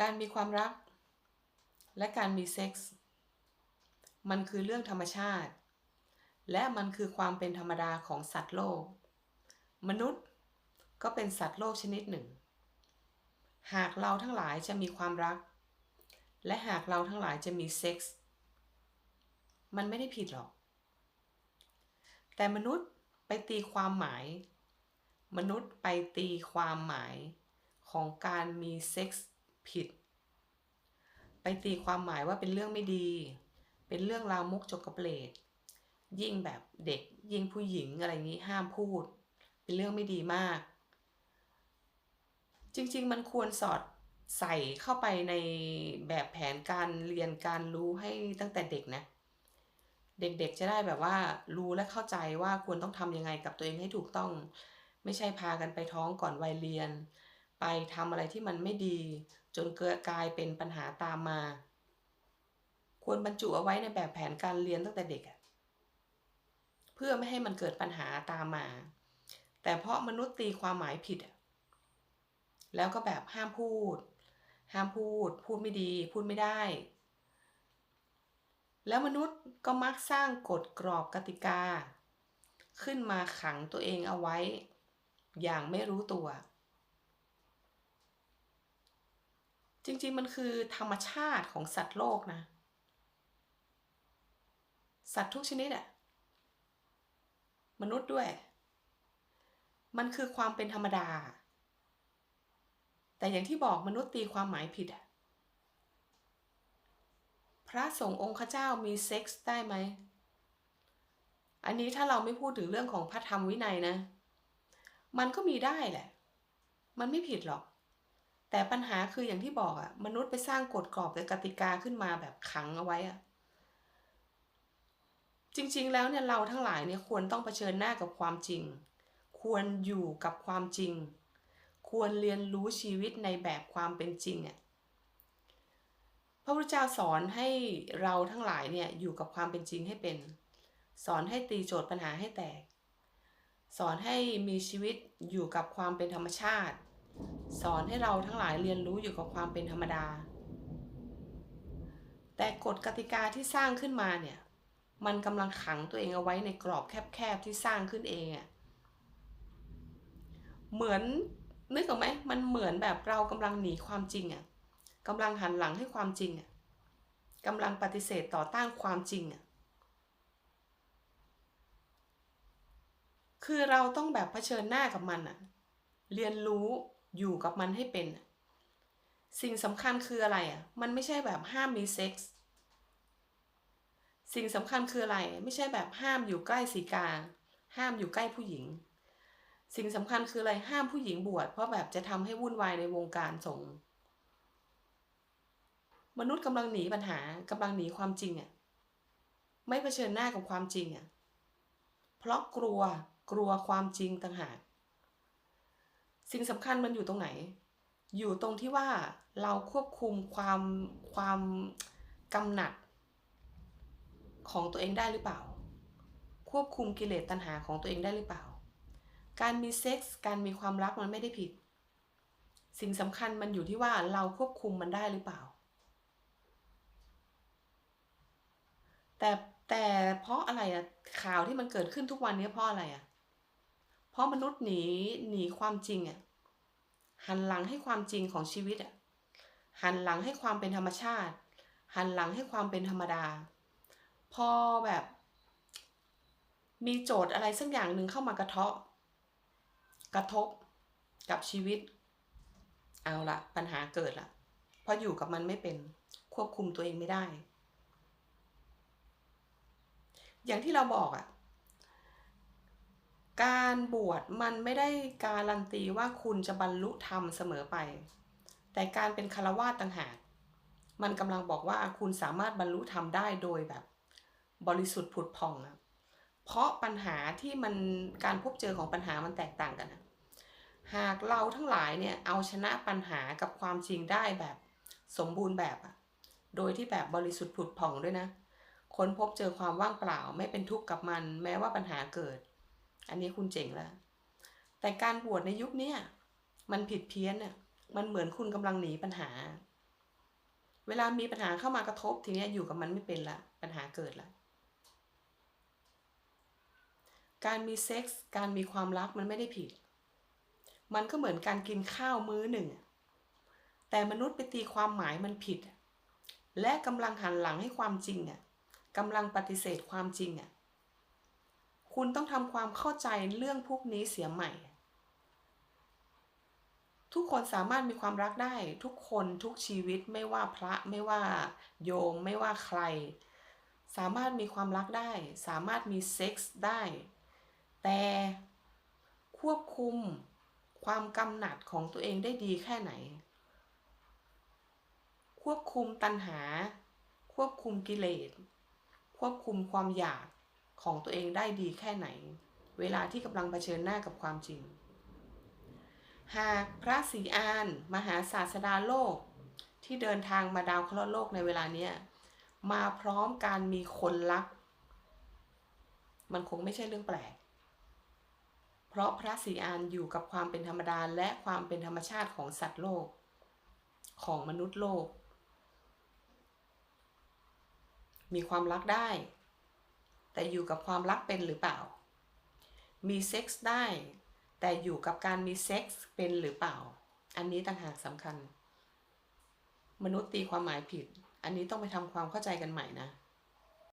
การมีความรัก และการมีเซ็กส์มันคือเรื่องธรรมชาติ และมันคือความเป็นธรรมดาของสัตว์โลก มนุษย์ก็เป็นสัตว์โลกชนิดหนึ่ง หากเราทั้งหลายจะมีความรัก และหากเราทั้งหลายจะมีเซ็กส์มันไม่ได้ผิดหรอก แต่มนุษย์ไปตีความหมาย มนุษย์ไปตีความหมายของการมีเซ็กส์ ผิด ไปตีความหมายว่าเป็นเรื่องไม่ดี เป็นเรื่องลามกจกกระเปรดยิ่งแบบเด็กยิ่งผู้หญิงอะไรนี้ห้ามพูด เป็นเรื่องไม่ดีมาก จริง ๆ มันควรสอดใส่เข้าไปในแบบแผนการเรียนการรู้ให้ตั้งแต่เด็กนะ เด็กๆจะได้แบบว่า รู้และเข้าใจว่าควรต้องทำยังไงกับตัวเองให้ถูกต้อง ไม่ใช่พากันไปท้องก่อนวัยเรียน ไปทำอะไรที่มันไม่ดี จนเกิดกลายเป็นปัญหาตามมา ควรบรรจุเอาไว้ในแบบแผนการเรียนตั้งแต่เด็กเพื่อไม่ให้มันเกิดปัญหาตามมา แต่เพราะมนุษย์ตีความหมายผิด แล้วก็แบบห้ามพูด ห้ามพูด พูดไม่ดี พูดไม่ได้ แล้วมนุษย์ก็มักสร้างกฎกรอบกติกา ขึ้นมาขังตัวเองเอาไว้ อย่างไม่รู้ตัว จริงๆ มันคือธรรมชาติของสัตว์โลกนะ สัตว์ทุกชนิดอะมนุษย์ด้วย มันคือความเป็นธรรมดา แต่อย่างที่บอกมนุษย์ตีความหมายผิดอะพระสงฆ์องค์เจ้ามีเซ็กส์ได้ไหม อันนี้ถ้าเราไม่พูดถึงเรื่องของพระธรรมวินัยนะ มันก็มีได้แหละ มันไม่ผิดหรอก แต่ปัญหาคืออย่างที่บอกอะมนุษย์ไปสร้างกฎกรอบและกติกาขึ้นมาแบบขังเอาไว้อะจริงๆ แล้วเนี่ยเราทั้งหลายเนี่ยควรต้องเผชิญหน้ากับความจริง ควรอยู่กับความจริง ควรเรียนรู้ชีวิตในแบบความเป็นจริงอะพระพุทธเจ้าสอนให้เราทั้งหลายเนี่ยอยู่กับความเป็นจริงให้เป็น สอนให้ตีโจทย์ปัญหาให้แตก สอนให้มีชีวิตอยู่กับความเป็นธรรมชาติ สอนให้เราทั้งหลายเรียนรู้อยู่กับความเป็นธรรมดา แต่กฎกติกาที่สร้างขึ้นมาเนี่ย มันกำลังขังตัวเองเอาไว้ในกรอบแคบๆที่สร้างขึ้นเองอะเหมือนนึกออกไหมมันเหมือนแบบเรากำลังหนีความจริงอะกำลังหันหลังให้ความจริงอะกำลังปฏิเสธต่อต้านความจริงอะคือเราต้องแบบเผชิญหน้ากับมันอะเรียนรู้ อยู่กับมันให้เป็น สิ่งสำคัญคืออะไรอะ มันไม่ใช่แบบห้ามมีเซ็กส์สิ่งสำคัญคืออะไร ไม่ใช่แบบห้ามอยู่ใกล้สีกา ห้ามอยู่ใกล้ผู้หญิง สิ่งสำคัญคืออะไรห้ามผู้หญิงบวชเพราะแบบจะทำให้วุ่นวายในวงการสงฆ์มนุษย์กำลังหนีปัญหากำลังหนีความจริงอะไม่เผชิญหน้ากับความจริงอะเพราะกลัวกลัวความจริงต่างหาก สิ่งสำคัญมันอยู่ตรงไหน อยู่ตรงที่ว่าเราควบคุมความความกำหนัดของตัวเองได้หรือเปล่า ควบคุมกิเลสตัณหาของตัวเองได้หรือเปล่า การมีเซ็กส์การมีความรักมันไม่ได้ผิด สิ่งสำคัญมันอยู่ที่ว่าเราควบคุมมันได้หรือเปล่า แต่แต่เพราะอะไรอะข่าวที่มันเกิดขึ้นทุกวันนี้เพราะอะไรอะ ราะมนุษย์หนีหนีความจริงอะหันหลังให้ความจริงของชีวิตอะหันหลังให้ความเป็นธรรมชาติ หันหลังให้ความเป็นธรรมดา พอแบบ มีโจทย์อะไรสักอย่างหนึ่งเข้ามากระเทาะ กระทบกับชีวิต เอาละปัญหาเกิดละเพราะอยู่กับมันไม่เป็นควบคุมตัวเองไม่ได้ อย่างที่เราบอกอะ การบวชมันไม่ได้การันตีว่าคุณจะบรรลุธรรมเสมอไป แต่การเป็นคารวาสต่างหาก มันกำลังบอกว่าคุณสามารถบรรลุธรรมได้โดยแบบ บริสุทธิ์ผุดผ่องอะเพราะปัญหาที่มันการพบเจอของปัญหามันแตกต่างกันนะหากเราทั้งหลายเนี่ยเอาชนะปัญหากับความจริงได้แบบสมบูรณ์แบบอะโดยที่แบบบริสุทธิ์ผุดผ่องด้วยนะคนพบเจอความว่างเปล่าไม่เป็นทุกข์กับมัน แม้ว่าปัญหาเกิด อันนี้คุณเจ๋งแล้ว แต่การบวชในยุคนี้มันผิดเพี้ยนน่ะมันเหมือนคุณกำลังหนีปัญหา เวลามีปัญหาเข้ามากระทบทีนี้อยู่กับมันไม่เป็นละปัญหาเกิดละการมีเซ็กส์การมีความรักมันไม่ได้ผิด มันก็เหมือนการกินข้าวมื้อหนึ่ง แต่มนุษย์ไปตีความหมายมันผิด และกำลังหันหลังให้ความจริงอะกำลังปฏิเสธความจริงอะ คุณต้องทำความเข้าใจเรื่องพวกนี้เสียใหม่ ทุกคนสามารถมีความรักได้ ทุกคนทุกชีวิตไม่ว่าพระไม่ว่าโยมไม่ว่าใคร สามารถมีความรักได้ สามารถมีเซ็กส์ได้ แต่ควบคุมความกำหนัดของตัวเองได้ดีแค่ไหน ควบคุมตัณหา ควบคุมกิเลส ควบคุมความอยาก ของตัวเองได้ดีแค่ไหน เวลาที่กำลังเผชิญหน้ากับความจริง หากพระศรีอาน มหาศาสดาโลก ที่เดินทางมาดาวเคราะห์โลกในเวลาเนี้ยมาพร้อมการมีคนรัก มันคงไม่ใช่เรื่องแปลก เพราะพระศรีอานอยู่กับความเป็นธรรมดาและความเป็นธรรมชาติของสัตว์โลก ของมนุษย์โลก มีความรักได้ แต่อยู่กับความรักเป็นหรือเปล่า มีเซ็กส์ได้ แต่อยู่กับการมีเซ็กส์เป็นหรือเปล่า อันนี้ต่างหากสำคัญ มนุษย์ตีความหมายผิด อันนี้ต้องไปทำความเข้าใจกันใหม่นะ